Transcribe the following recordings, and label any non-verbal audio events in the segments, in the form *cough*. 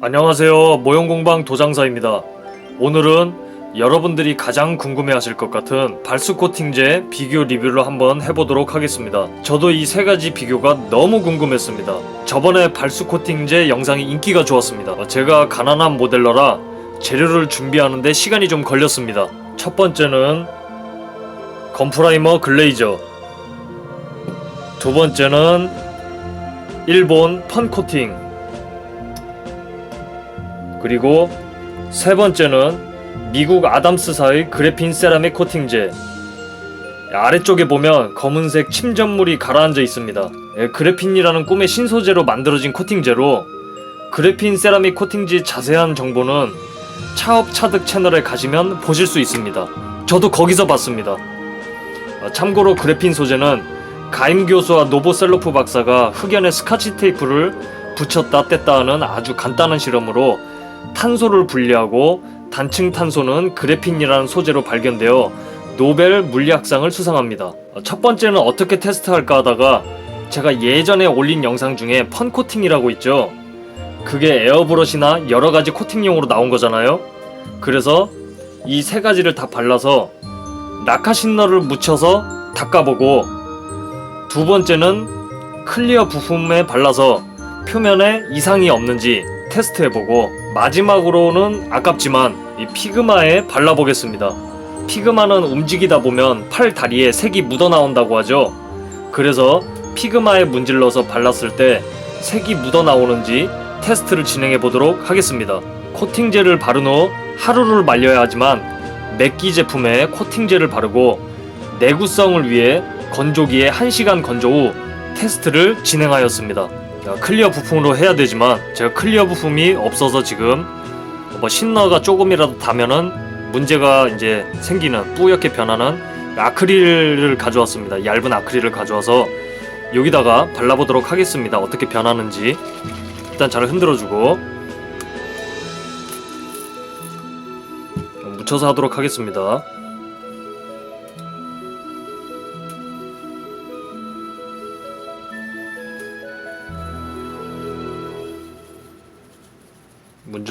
안녕하세요. 모형공방 도장사입니다. 오늘은 여러분들이 가장 궁금해하실 것 같은 발수 코팅제 비교 리뷰를 한번 해보도록 하겠습니다. 저도 이 세 가지 비교가 너무 궁금했습니다. 저번에 발수 코팅제 영상이 인기가 좋았습니다. 어, 제가 가난한 모델러라 재료를 준비하는데 시간이 좀 걸렸습니다. 첫 번째는 건프라이머 글레이저. 두 번째는 일본 펀 코팅. 그리고 세 번째는 미국 아담스사의 그래핀 세라믹 코팅제. 아래쪽에 보면 검은색 침전물이 가라앉아 있습니다. 예, 그래핀이라는 꿈의 신소재로 만들어진 코팅제로 그래핀 세라믹 코팅지 자세한 정보는 차업 차득 채널에 가시면 보실 수 있습니다. 저도 거기서 봤습니다. 아, 참고로 그래핀 소재는 가임 교수와 노보셀로프 박사가 흑연에 스카치 테이프를 붙였다 뗐다 하는 아주 간단한 실험으로 탄소를 분리하고 단층 탄소는 그래핀이라는 소재로 발견되어 노벨 물리학상을 수상합니다. 어, 첫 번째는 어떻게 테스트할까 하다가 제가 예전에 올린 영상 중에 펀 코팅이라고 있죠. 그게 에어브러시나 여러 가지 코팅용으로 나온 거잖아요. 그래서 이 세 가지를 다 발라서 낙하 신너를 묻혀서 닦아보고 두 번째는 클리어 부품에 발라서 표면에 이상이 없는지 테스트해보고 마지막으로는 아깝지만 이 피그마에 발라보겠습니다. 피그마는 움직이다 보면 팔 다리에 색이 묻어 나온다고 하죠. 그래서 피그마에 문질러서 발랐을 때 색이 묻어 나오는지 테스트를 진행해 보도록 하겠습니다. 코팅제를 바른 후 하루를 말려야 하지만 맥기 제품에 코팅제를 바르고 내구성을 위해 건조기에 1시간 건조 후 테스트를 진행하였습니다. 자, 클리어 부품으로 해야 되지만 제가 클리어 부품이 없어서 지금 뭐 신너가 조금이라도 닿으면은 문제가 이제 생기는 뿌옇게 변하는 아크릴을 가져왔습니다. 얇은 아크릴을 가져와서 여기다가 발라보도록 하겠습니다. 어떻게 변하는지 일단 잘 흔들어주고 묻혀서 하도록 하겠습니다.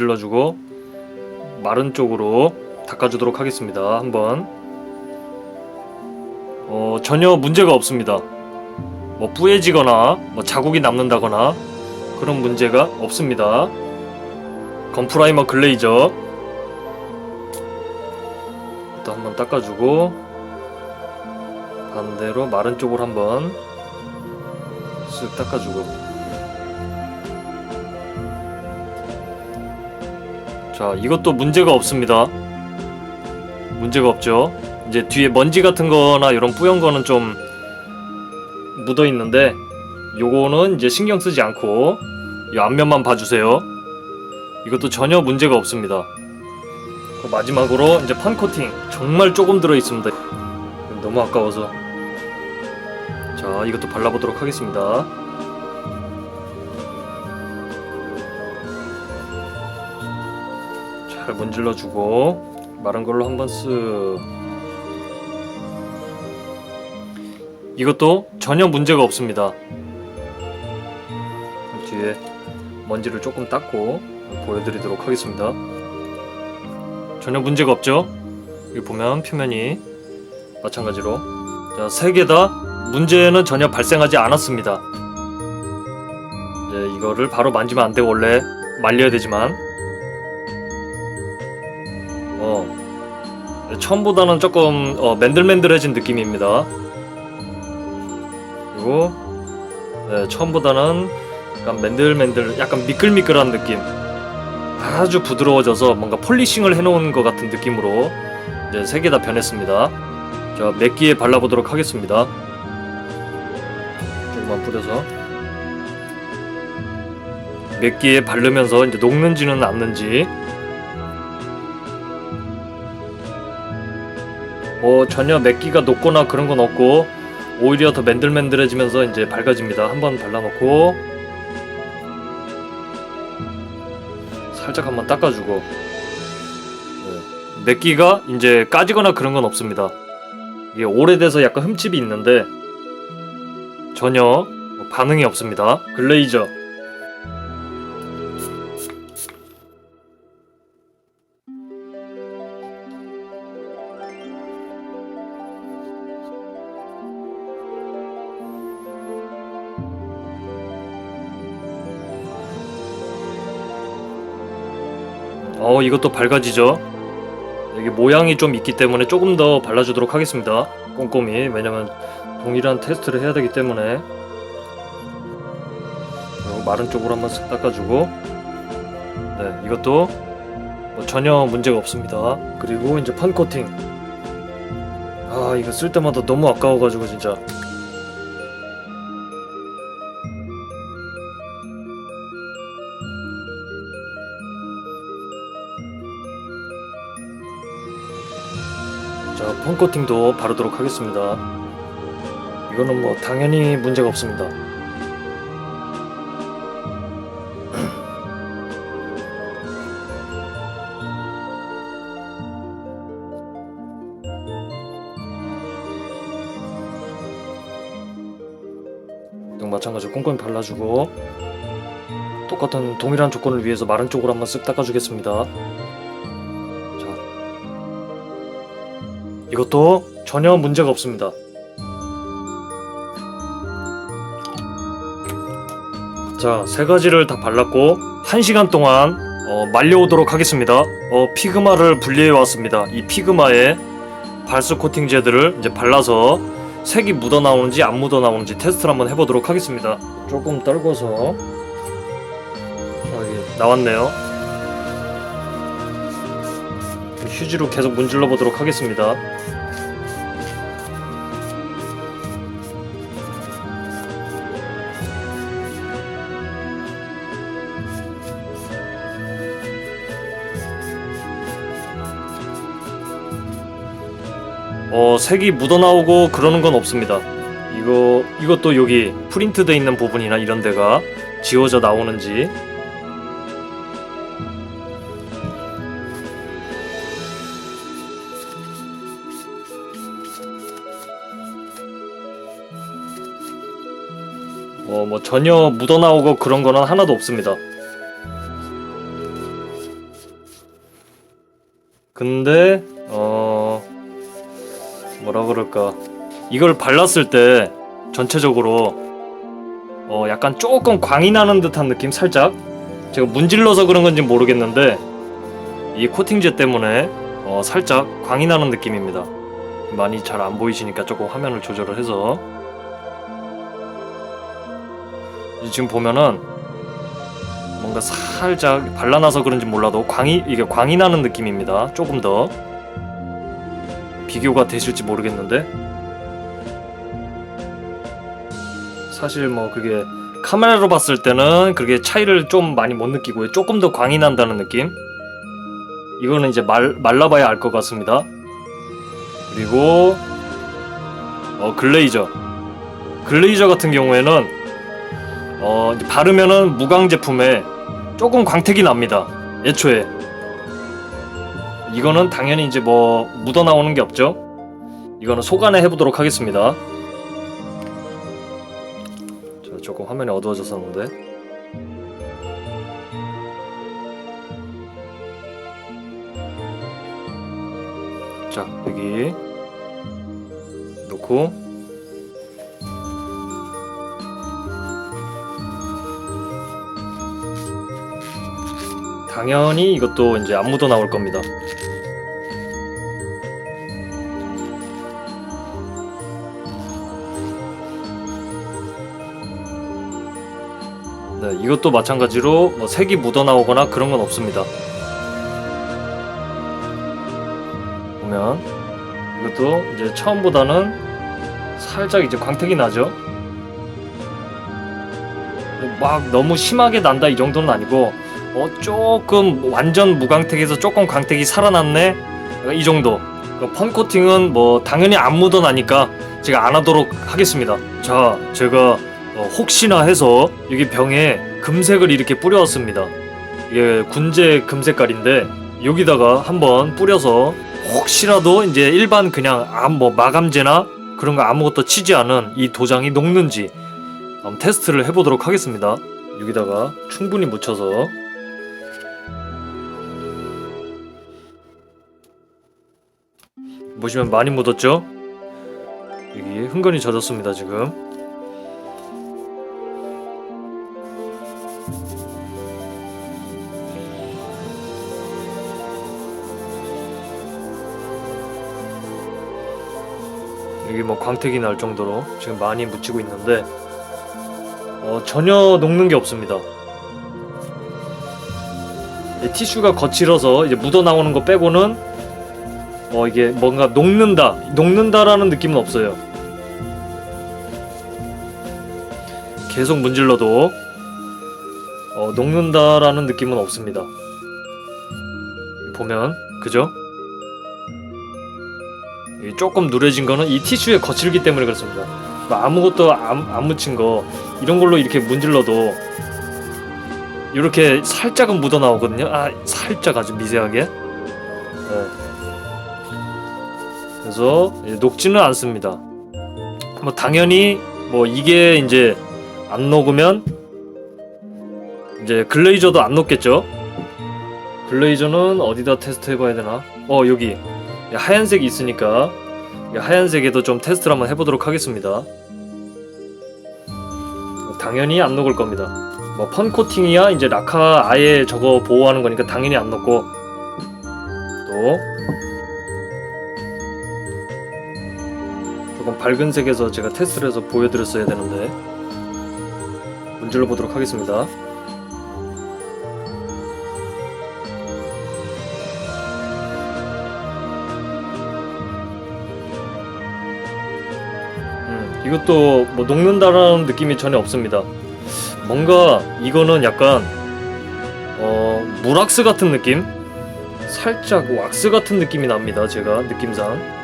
문질러주고 마른 쪽으로 닦아주도록 하겠습니다. 한번 어, 전혀 문제가 없습니다. 뭐 뿌얘지거나 뭐 자국이 남는다거나 그런 문제가 없습니다. 건프라이머 글레이저 또 한번 닦아주고 반대로 마른 쪽으로 한번 쓱 닦아주고 자, 이것도 문제가 없습니다. 문제가 없죠. 이제 뒤에 먼지 같은 거나 이런 뿌연 거는 좀 묻어 있는데 요거는 이제 신경 쓰지 않고 이 앞면만 봐주세요. 이것도 전혀 문제가 없습니다. 그 마지막으로 이제 판 코팅 정말 조금 들어 있습니다. 너무 아까워서 자 이것도 발라보도록 하겠습니다. 잘 문질러주고 마른 걸로 한 번 쓱. 이것도 전혀 문제가 없습니다. 뒤에 먼지를 조금 닦고 보여드리도록 하겠습니다. 전혀 문제가 없죠? 여기 보면 표면이 마찬가지로. 자, 세 개 다 문제는 전혀 발생하지 않았습니다. 이제 이거를 바로 만지면 안 되고 원래 말려야 되지만 처음보다는 조금 어, 맨들맨들해진 느낌입니다. 그리고 네, 처음보다는 약간 맨들맨들, 약간 미끌미끌한 느낌. 아주 부드러워져서 뭔가 폴리싱을 해놓은 것 같은 느낌으로 이제 세 개 다 변했습니다. 자, 맥기에 발라보도록 하겠습니다. 조금만 뿌려서 맥기에 바르면서 이제 녹는지는 않는지 뭐 전혀 맥기가 녹거나 그런 건 없고 오히려 더 맨들맨들해지면서 이제 밝아집니다. 한번 발라놓고 살짝 한번 닦아주고 네. 맥기가 이제 까지거나 그런 건 없습니다. 이게 오래돼서 약간 흠집이 있는데 전혀 반응이 없습니다. 글레이저 어 이것도 밝아지죠? 이게 모양이 좀 있기 때문에 조금 더 발라주도록 하겠습니다. 꼼꼼히. 왜냐면 동일한 테스트를 해야 되기 때문에. 그리고 마른 쪽으로 한번 쓱 닦아주고. 네 이것도 뭐 전혀 문제가 없습니다. 그리고 이제 펀 코팅. 아 이거 쓸 때마다 너무 아까워가지고 진짜 자, 펌코팅도 바르도록 하겠습니다. 이거는 뭐 당연히 문제가 없습니다. *clears throat* 또 마찬가지로 꼼꼼히 발라주고 똑같은 동일한 조건을 위해서 마른 쪽으로 한번 쓱 닦아주겠습니다. 이것도 전혀 문제가 없습니다. 자, 세 가지를 다 발랐고 1시간 동안 어, 말려오도록 하겠습니다. 어, 피그마를 분리해 왔습니다. 이 피그마에 발수 코팅제들을 이제 발라서 색이 묻어 나오는지 안 묻어 나오는지 테스트를 한번 해보도록 하겠습니다. 조금 떨궈서 여기 나왔네요. 휴지로 계속 문질러 보도록 하겠습니다. 어, 색이 묻어나오고 그러는 건 없습니다. 이거, 이것도 여기 프린트돼 있는 부분이나 이런 데가 지워져 나오는지 어, 뭐 전혀 묻어나오고 그런 거는 하나도 없습니다. 근데 어 뭐라 그럴까 이걸 발랐을 때 전체적으로 어 약간 조금 광이 나는 듯한 느낌 살짝 제가 문질러서 그런 건지 모르겠는데 이 코팅제 때문에 어 살짝 광이 나는 느낌입니다. 많이 잘 안 보이시니까 조금 화면을 조절을 해서 지금 보면은 뭔가 살짝 발라놔서 그런지 몰라도 광이 이게 광이 나는 느낌입니다. 조금 더 비교가 되실지 모르겠는데 사실 뭐 그게 카메라로 봤을 때는 그게 차이를 좀 많이 못 느끼고요. 조금 더 광이 난다는 느낌. 이거는 이제 말 말라봐야 알 것 같습니다. 그리고 어 글레이저 글레이저 같은 경우에는 어 바르면은 무광 제품에 조금 광택이 납니다. 애초에 이거는 당연히 이제 뭐 묻어 나오는 게 없죠. 이거는 소간에 해보도록 하겠습니다. 저 조금 화면이 어두워졌었는데. 자 여기 놓고 당연히 이것도 이제 안 묻어 나올 겁니다. 네, 이것도 마찬가지로 뭐 색이 묻어 나오거나 그런 건 없습니다. 보면 이것도 이제 처음보다는 살짝 이제 광택이 나죠. 막 너무 심하게 난다 이 정도는 아니고 어 조금 완전 무광택에서 조금 광택이 살아났네? 이 정도. 그펀 코팅은 뭐 당연히 안 묻어나니까 제가 안 하도록 하겠습니다. 자 제가 어, 혹시나 해서 여기 병에 금색을 이렇게 뿌려왔습니다. 이게 군제 금색깔인데 여기다가 한번 뿌려서 혹시라도 이제 일반 그냥 암뭐 마감제나 그런 거 아무것도 치지 않은 이 도장이 녹는지 테스트를 해보도록 하겠습니다. 여기다가 충분히 묻혀서 보시면 많이 묻었죠? 여기 흥건히 젖었습니다 지금 여기 뭐 광택이 날 정도로 지금 많이 묻히고 있는데 어, 전혀 녹는 게 없습니다 티슈가 거칠어서 이제 묻어 나오는 거 빼고는 어 이게 뭔가 녹는다 녹는다라는 느낌은 없어요. 계속 문질러도 어, 녹는다라는 느낌은 없습니다. 보면 그죠? 이 조금 누래진 거는 이 티슈에 거칠기 때문에 그렇습니다. 뭐 아무것도 안, 안 묻힌 거 이런 걸로 이렇게 문질러도 이렇게 살짝은 묻어 나오거든요. 아 살짝 아주 미세하게. 그래서 녹지는 않습니다. 뭐 당연히 뭐 이게 이제 안 녹으면 이제 글레이저도 안 녹겠죠. 글레이저는 어디다 테스트 해봐야 되나? 어 여기 하얀색이 있으니까 이 하얀색에도 좀 테스트를 한번 해보도록 하겠습니다. 당연히 안 녹을 겁니다. 뭐 펀 코팅이야 이제 라카 아예 저거 보호하는 거니까 당연히 안 녹고 또 조금 밝은 색에서 제가 테스트를 해서 보여드렸어야 되는데 문질러 보도록 하겠습니다. 음, 이것도 뭐 녹는다라는 느낌이 전혀 없습니다. 뭔가 이거는 약간 어 무락스 같은 느낌? 살짝 왁스 같은 느낌이 납니다. 제가 느낌상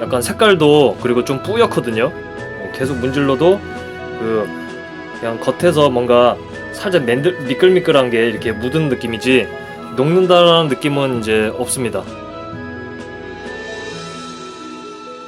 약간 색깔도 그리고 좀 뿌옇거든요. 어, 계속 문질러도 그 그냥 겉에서 뭔가 살짝 맨들 미끌미끌한 게 이렇게 묻은 느낌이지 녹는다라는 느낌은 이제 없습니다.